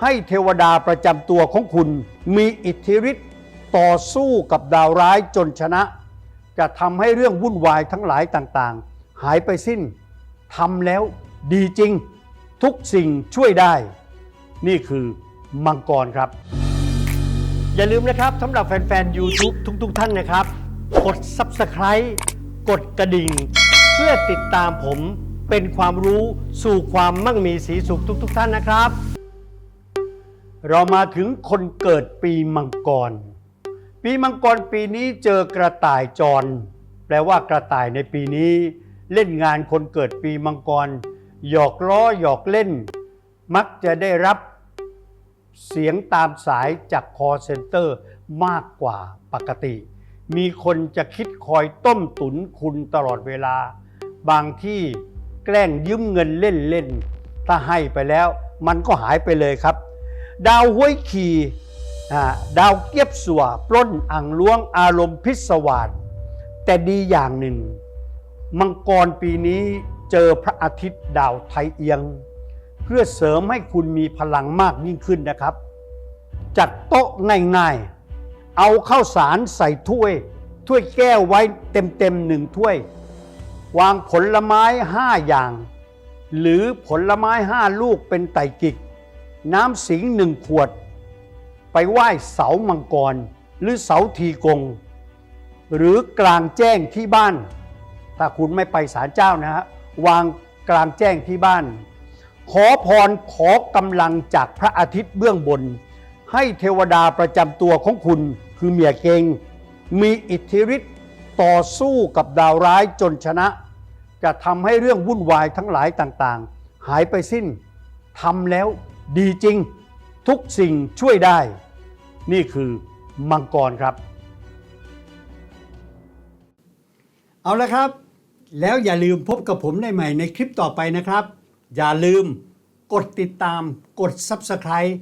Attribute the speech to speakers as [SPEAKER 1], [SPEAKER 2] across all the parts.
[SPEAKER 1] ให้เทวดาประจำตัวของคุณ มีอิทธิฤทธิ์ต่อสู้กับดาวร้ายจนชนะ จะทำให้เรื่องวุ่นวายทั้งหลายต่างๆ หายไปสิ้นทำแล้วดีจริง ทุกสิ่งช่วยได้ นี่คือมังกรครับ อย่าลืมนะครับสำหรับแฟนๆ YouTube ทุกๆ ท่านนะครับ กด Subscribe กดกระดิ่ง เพื่อติดตามผมเป็นความรู้สู่ความมั่งมีสีสุขทุก ๆ ท่านนะครับ เรามาถึงคนเกิดปีมังกร ปีมังกรปีนี้เจอกระต่ายจร แปลว่ากระต่ายในปีนี้ เล่นงานคนเกิดปีมังกร หยอกล้อหยอกเล่น มักจะได้รับเสียงตามสายจากคอเซ็นเตอร์มากกว่าปกติ มีคนจะคิดคอยต้มตุนคุณตลอดเวลา บางที่แกล้งยืมเงินเล่นๆ ถ้าให้ไปแล้ว มันก็หายไปเลยครับ ดาวห้วยขีดาวเกียบสัวปล้นอ่างล้วงอารมณ์พิศวาสแต่ดีอย่างหนึ่ง มังกรปีนี้เจอพระอาทิตย์ดาวไทยเอียง เพื่อเสริมให้คุณมีพลังมากยิ่งขึ้นนะครับ จัดโต๊ะง่ายๆ เอาข้าวสารใส่ถ้วย ถ้วยแก้วไว้เต็มๆหนึ่งถ้วย วางผลไม้ห้าอย่าง หรือผลไม้ห้าลูกเป็นไต่กิก น้ำสิงหนึ่งขวด ไปไหว้เสามังกร หรือเสาทีกง หรือกลางแจ้งที่บ้าน ถ้าคุณไม่ไปศาลเจ้านะฮะวางกลางแจ้งที่บ้าน ขอพรขอกำลังจากพระอาทิตย์เบื้องบน ให้เทวดาประจำตัวของคุณคือเมียเกง มีอิทธิฤทธิ์ต่อสู้กับดาวร้ายจนชนะ จะทำให้เรื่องวุ่นวายทั้งหลายต่างๆ หายไปสิ้นทำแล้ว ดีจริง ทุกสิ่งช่วยได้ นี่คือมังกรครับ เอาละครับ แล้วอย่าลืมพบกับผมได้ใหม่ในคลิปต่อไปนะครับ อย่าลืมกดติดตาม กด Subscribe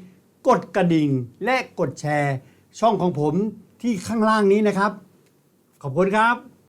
[SPEAKER 1] กดกระดิ่ง และกดแชร์ ช่องของผมที่ข้างล่างนี้นะครับ ขอบคุณครับ